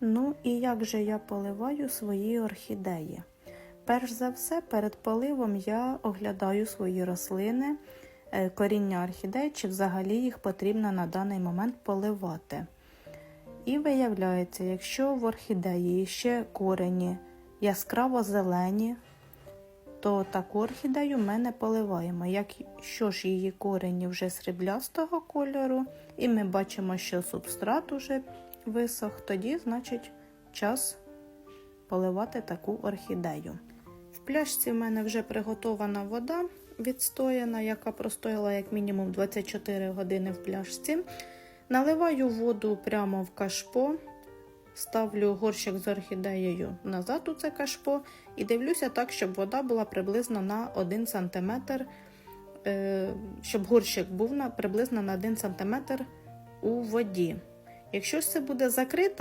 Ну і як же я поливаю свої орхідеї? Перш за все, перед поливом я оглядаю свої рослини, е, коріння орхідей, чи взагалі їх потрібно на даний момент поливати. І виявляється, якщо в орхідеї ще корені яскраво зелені, то таку орхідею ми не поливаємо. Якщо ж її корені вже сріблястого кольору, і ми бачимо, що субстрат уже висох, тоді, значить, час поливати таку орхідею. В пляшці в мене вже приготована вода відстояна, яка простояла як мінімум 24 години в пляшці. Наливаю воду прямо в кашпо, ставлю горщик з орхідеєю назад у це кашпо і дивлюся так, щоб вода була приблизно на 1 см, е, щоб горщик був приблизно на 1 см у воді. Якщо ж це буде закрита